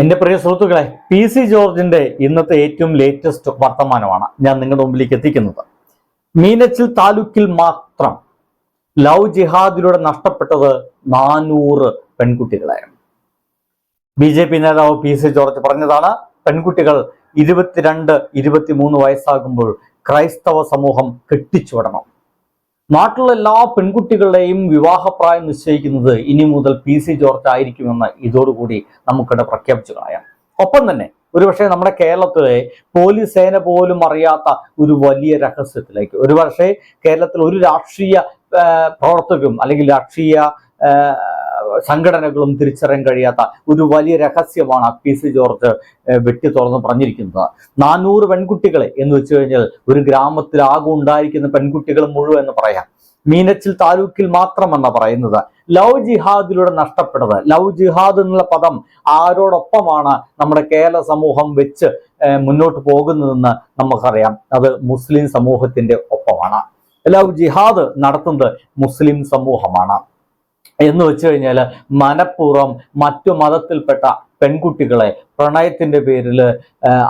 എന്റെ പ്രിയ സുഹൃത്തുക്കളെ P C ജോർജിന്റെ ഇന്നത്തെ ഏറ്റവും ലേറ്റസ്റ്റ് വർത്തമാനമാണ് ഞാൻ നിങ്ങളുടെ മുമ്പിലേക്ക് എത്തിക്കുന്നത്. മീനച്ചിൽ താലൂക്കിൽ മാത്രം ലവ് ജിഹാദിലൂടെ നഷ്ടപ്പെട്ടത് നാനൂറ് പെൺകുട്ടികളായിരുന്നു. ബി ജെ പി നേതാവ് പി സി ജോർജ് പറഞ്ഞതാണ് പെൺകുട്ടികൾ ഇരുപത്തിരണ്ട് ഇരുപത്തിമൂന്ന് വയസ്സാകുമ്പോൾ ക്രൈസ്തവ സമൂഹം കെട്ടിച്ചുവിടണം. നാട്ടിലുള്ള എല്ലാ പെൺകുട്ടികളുടെയും വിവാഹപ്രായം നിശ്ചയിക്കുന്നത് ഇനി മുതൽ പി സി ജോർജ് ആയിരിക്കുമെന്ന് ഇതോടുകൂടി നമുക്കിവിടെ പ്രഖ്യാപിച്ചു കളയാം ഒപ്പം തന്നെ ഒരുപക്ഷെ നമ്മുടെ കേരളത്തിലെ പോലീസ് സേന പോലും അറിയാത്ത ഒരു വലിയ രഹസ്യത്തിലേക്ക്. ഒരുപക്ഷെ കേരളത്തിൽ ഒരു രാഷ്ട്രീയ പ്രവർത്തകരും അല്ലെങ്കിൽ രാഷ്ട്രീയ സംഘടനകളും തിരിച്ചറിയാൻ കഴിയാത്ത ഒരു വലിയ രഹസ്യമാണ് പി സി ജോർജ് വെട്ടി തുറന്ന് പറഞ്ഞിരിക്കുന്നത്. നാനൂറ് പെൺകുട്ടികളെ എന്ന് വെച്ച് കഴിഞ്ഞാൽ ഒരു ഗ്രാമത്തിൽ ആകെ ഉണ്ടായിരിക്കുന്ന പെൺകുട്ടികൾ മുഴുവൻ എന്ന് പറയാം. മീനച്ചിൽ താലൂക്കിൽ മാത്രമെന്ന പറയുന്നത്. ലവ് ജിഹാദിലൂടെ നഷ്ടപ്പെട്ടത് ലവ് ജിഹാദ് എന്നുള്ള പദം ആരോടൊപ്പമാണ് നമ്മുടെ കേരള സമൂഹം വെച്ച് മുന്നോട്ട് പോകുന്നതെന്ന് നമുക്കറിയാം. അത് മുസ്ലിം സമൂഹത്തിന്റെ ഒപ്പമാണ്. ലവ് ജിഹാദ് നടത്തുന്നത് മുസ്ലിം സമൂഹമാണ്. എന്ന് വെച്ച് കഴിഞ്ഞാൽ മനഃപൂർവം മറ്റു മതത്തിൽപ്പെട്ട പെൺകുട്ടികളെ പ്രണയത്തിന്റെ പേരിൽ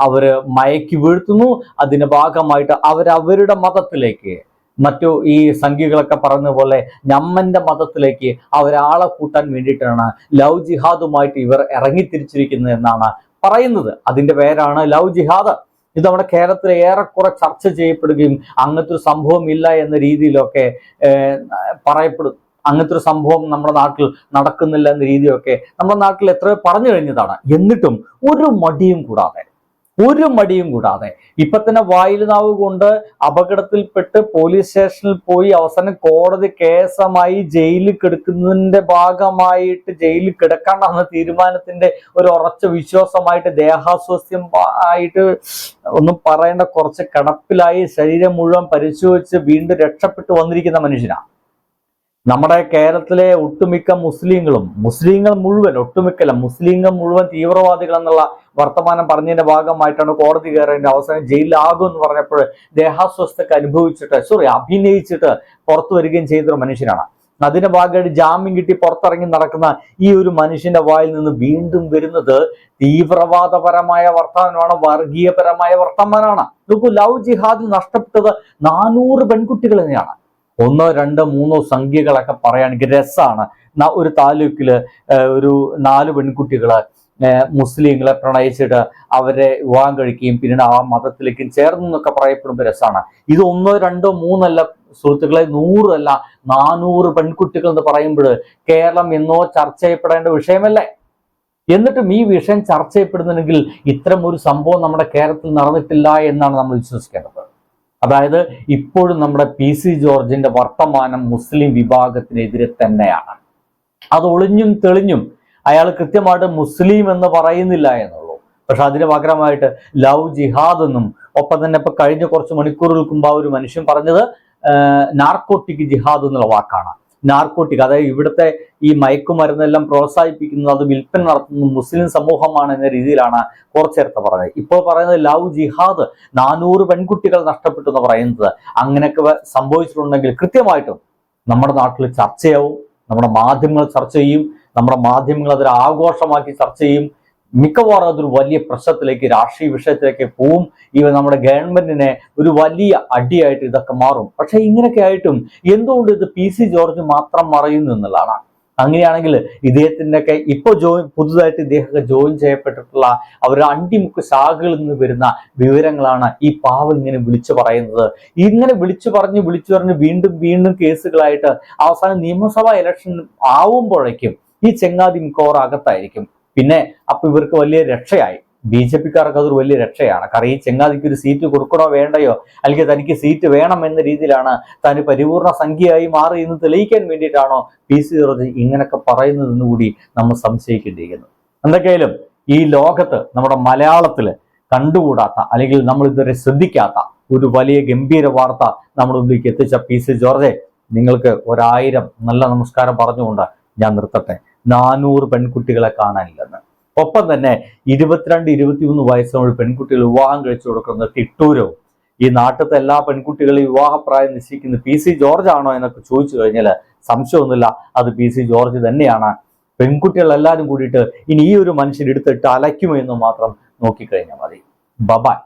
അവർ മയക്കി വീഴ്ത്തുന്നു. അതിന്റെ ഭാഗമായിട്ട് അവരവരുടെ മതത്തിലേക്ക് മറ്റു ഈ സംഖ്യകളൊക്കെ പറഞ്ഞ പോലെ ഞമ്മന്റെ മതത്തിലേക്ക് അവരാളെ കൂട്ടാൻ വേണ്ടിയിട്ടാണ് ലവ് ജിഹാദുമായിട്ട് ഇവർ ഇറങ്ങിത്തിരിച്ചിരിക്കുന്നത് എന്നാണ് പറയുന്നത്. അതിന്റെ പേരാണ് ലവ് ജിഹാദ്. ഇത് നമ്മുടെ കേരളത്തിൽ ഏറെക്കുറെ ചർച്ച ചെയ്യപ്പെടുകയും അങ്ങനത്തെ ഒരു സംഭവം ഇല്ല എന്ന രീതിയിലൊക്കെ പറയപ്പെടും. അങ്ങനത്തെ ഒരു സംഭവം നമ്മുടെ നാട്ടിൽ നടക്കുന്നില്ല എന്ന രീതിയൊക്കെ നമ്മുടെ നാട്ടിൽ എത്രയോ പറഞ്ഞു കഴിഞ്ഞതാണ്. എന്നിട്ടും ഒരു മടിയും കൂടാതെ ഒരു മടിയും കൂടാതെ ഇപ്പൊ തന്നെ വായിൽ വായിലുനാവ് കൊണ്ട് അപകടത്തിൽപ്പെട്ട് പോലീസ് സ്റ്റേഷനിൽ പോയി അവസാനം കോടതി കേസമായി ജയിലിൽ കിടക്കുന്നതിന്റെ ഭാഗമായിട്ട് ജയിലിൽ കിടക്കാണ്ടാവുന്ന തീരുമാനത്തിന്റെ ഒരു ഉറച്ച വിശ്വാസമായിട്ട് ദേഹാസ്വാസ്ഥ്യം ആയിട്ട് ഒന്നും പറയേണ്ട കുറച്ച് കിടപ്പിലായി ശരീരം മുഴുവൻ പരിശോധിച്ച് വീണ്ടും രക്ഷപ്പെട്ടു വന്നിരിക്കുന്ന മനുഷ്യനാണ്. നമ്മുടെ കേരളത്തിലെ ഒട്ടുമിക്ക മുസ്ലിങ്ങളും മുസ്ലിങ്ങൾ മുഴുവൻ ഒട്ടുമിക്കല്ല മുസ്ലിങ്ങൾ മുഴുവൻ തീവ്രവാദികൾ എന്നുള്ള വർത്തമാനം പറഞ്ഞതിന്റെ ഭാഗമായിട്ടാണ് കോടതി കയറേണ്ട അവസാനം ജയിലിലാകും എന്ന് പറഞ്ഞപ്പോൾ ദേഹാസ്വസ്ഥക്ക് അനുഭവിച്ചിട്ട് സോറി അഭിനയിച്ചിട്ട് പുറത്തു വരികയും ചെയ്തൊരു മനുഷ്യനാണ്. അതിന്റെ ഭാഗമായിട്ട് ജാമ്യം കിട്ടി പുറത്തിറങ്ങി നടക്കുന്ന ഈ ഒരു മനുഷ്യന്റെ വായിൽ നിന്ന് വീണ്ടും വരുന്നത് തീവ്രവാദപരമായ വർത്തമാനമാണ് വർഗീയപരമായ വർത്തമാനമാണ്. നോക്കൂ ലവ് ജിഹാദിൽ നഷ്ടപ്പെട്ടത് നാനൂറ് പെൺകുട്ടികൾ തന്നെയാണ്. ഒന്നോ രണ്ടോ മൂന്നോ സംഖ്യകളൊക്കെ പറയുകയാണെങ്കിൽ രസമാണ് ഒരു താലൂക്കിൽ ഒരു നാല് പെൺകുട്ടികൾ മുസ്ലിങ്ങളെ പ്രണയിച്ചിട്ട് അവരെ വിവാഹം കഴിക്കുകയും പിന്നീട് ആ മതത്തിലേക്കും ചേർന്നു എന്നൊക്കെ പറയപ്പെടുമ്പോൾ രസമാണ് ഇത് ഒന്നോ രണ്ടോ മൂന്നല്ല സുഹൃത്തുക്കളെ നൂറല്ല നാനൂറ് പെൺകുട്ടികൾ എന്ന് പറയുമ്പോൾ കേരളം എന്നോ ചർച്ച ചെയ്യപ്പെടേണ്ട വിഷയമല്ലേ? എന്നിട്ടും ഈ വിഷയം ചർച്ച ചെയ്യപ്പെടുന്നുണ്ടെങ്കിൽ ഇത്തരം ഒരു സംഭവം നമ്മുടെ കേരളത്തിൽ നടന്നിട്ടില്ല എന്നാണ് നമ്മൾ വിശ്വസിക്കേണ്ടത്. അതായത് ഇപ്പോഴും നമ്മുടെ പി സി ജോർജിന്റെ വർത്തമാനം മുസ്ലിം വിഭാഗത്തിനെതിരെ തന്നെയാണ്. അത് ഒളിഞ്ഞും തെളിഞ്ഞും അയാൾ കൃത്യമായിട്ട് മുസ്ലിം എന്ന് പറയുന്നില്ല എന്നുള്ളൂ. പക്ഷെ അതിന് പകരമായിട്ട് ലവ് ജിഹാദ് എന്നും ഒപ്പം തന്നെ ഇപ്പൊ കഴിഞ്ഞ കുറച്ച് മണിക്കൂറുകൾക്ക് മുമ്പ് ആ ഒരു മനുഷ്യൻ പറഞ്ഞത് നാർക്കോട്ടിക് ജിഹാദ് എന്നുള്ള വാക്കാണ്. നാർക്കോട്ടിക് അതായത് ഇവിടുത്തെ ഈ മയക്കുമരുന്നെല്ലാം പ്രോത്സാഹിപ്പിക്കുന്നത് അത് വിൽപ്പന നടത്തുന്നത് മുസ്ലിം സമൂഹമാണ് എന്ന രീതിയിലാണ് കുറച്ചേരത്തെ പറഞ്ഞത് ഇപ്പോൾ പറയുന്നത് ലവ് ജിഹാദ് നാനൂറ് പെൺകുട്ടികൾ നഷ്ടപ്പെട്ടു എന്ന് പറയുന്നത്. അങ്ങനെയൊക്കെ സംഭവിച്ചിട്ടുണ്ടെങ്കിൽ കൃത്യമായിട്ടും നമ്മുടെ നാട്ടിൽ ചർച്ചയാവും നമ്മുടെ മാധ്യമങ്ങൾ ചർച്ച ചെയ്യും നമ്മുടെ മാധ്യമങ്ങൾ അതൊരു ആഘോഷമാക്കി ചർച്ച ചെയ്യും മിക്കവാറും അതൊരു വലിയ പ്രശ്നത്തിലേക്ക് രാഷ്ട്രീയ വിഷയത്തിലേക്ക് പോവും. ഇവ നമ്മുടെ ഗവൺമെന്റിനെ ഒരു വലിയ അടിയായിട്ട് ഇതൊക്കെ മാറും. പക്ഷെ ഇങ്ങനെയൊക്കെ ആയിട്ടും എന്തുകൊണ്ട് ഇത് പി സി ജോർജ് മാത്രം മറയുന്നു എന്നുള്ളതാണ്. അങ്ങനെയാണെങ്കിൽ ഇദ്ദേഹത്തിന്റെ ഒക്കെ ഇപ്പൊ ജോയിൻ പുതുതായിട്ട് ഇദ്ദേഹമൊക്കെ ജോയിൻ ചെയ്യപ്പെട്ടിട്ടുള്ള അവരുടെ അണ്ടിമുക്ക് ശാഖകളിൽ നിന്ന് വരുന്ന വിവരങ്ങളാണ് ഈ പാവ ഇങ്ങനെ വിളിച്ചു പറയുന്നത്. ഇങ്ങനെ വിളിച്ചു പറഞ്ഞ് വിളിച്ചു പറഞ്ഞ് വീണ്ടും വീണ്ടും കേസുകളായിട്ട് അവസാനം നിയമസഭാ ഇലക്ഷൻ ആവുമ്പോഴേക്കും ഈ ചെങ്ങാതി മിക്കവാറും അകത്തായിരിക്കും. പിന്നെ അപ്പൊ ഇവർക്ക് വലിയ രക്ഷയായി. ബി ജെ പിക്കാർക്ക് അതൊരു വലിയ രക്ഷയാണ്. കാരണം ഈ ചെങ്ങാതിക്ക് ഒരു സീറ്റ് കൊടുക്കണോ വേണ്ടയോ? അല്ലെങ്കിൽ തനിക്ക് സീറ്റ് വേണം എന്ന രീതിയിലാണ് താൻ പരിപൂർണ സംഖ്യയായി മാറി എന്ന് തെളിയിക്കാൻ വേണ്ടിയിട്ടാണോ പി സി ജോർജ് ഇങ്ങനൊക്കെ പറയുന്നതെന്ന് കൂടി നമ്മൾ സംശയിക്കേണ്ടിയിരിക്കുന്നു. എന്തൊക്കെയായാലും ഈ ലോകത്ത് നമ്മുടെ മലയാളത്തിൽ കണ്ടുകൂടാത്ത അല്ലെങ്കിൽ നമ്മൾ ഇതുവരെ ശ്രദ്ധിക്കാത്ത ഒരു വലിയ ഗംഭീര വാർത്ത നമ്മുടെ മുമ്പിലേക്ക് എത്തിച്ച പി സി ജോർജെ നിങ്ങൾക്ക് ഒരായിരം നല്ല നമസ്കാരം പറഞ്ഞുകൊണ്ട് ഞാൻ നിർത്തട്ടെ. നാനൂറ് പെൺകുട്ടികളെ കാണാനില്ലെന്ന്. ഒപ്പം തന്നെ ഇരുപത്തിരണ്ട് ഇരുപത്തിമൂന്ന് വയസ്സിനുള്ള പെൺകുട്ടികൾ വിവാഹം കഴിച്ചു കൊടുക്കുന്ന തിട്ടൂരവും. ഈ നാട്ടിലത്തെ എല്ലാ പെൺകുട്ടികളെയും വിവാഹപ്രായം നിശ്ചയിക്കുന്ന പി സി ജോർജ് ആണോ എന്നൊക്കെ ചോദിച്ചു കഴിഞ്ഞാൽ സംശയമൊന്നുമില്ല. അത് പി സി ജോർജ് തന്നെയാണ്. പെൺകുട്ടികളെല്ലാരും കൂടിയിട്ട് ഇനി ഈ ഒരു മനുഷ്യൻ എടുത്തിട്ട് അലയ്ക്കുമോ എന്ന് മാത്രം നോക്കിക്കഴിഞ്ഞാൽ മതി. ബബായ്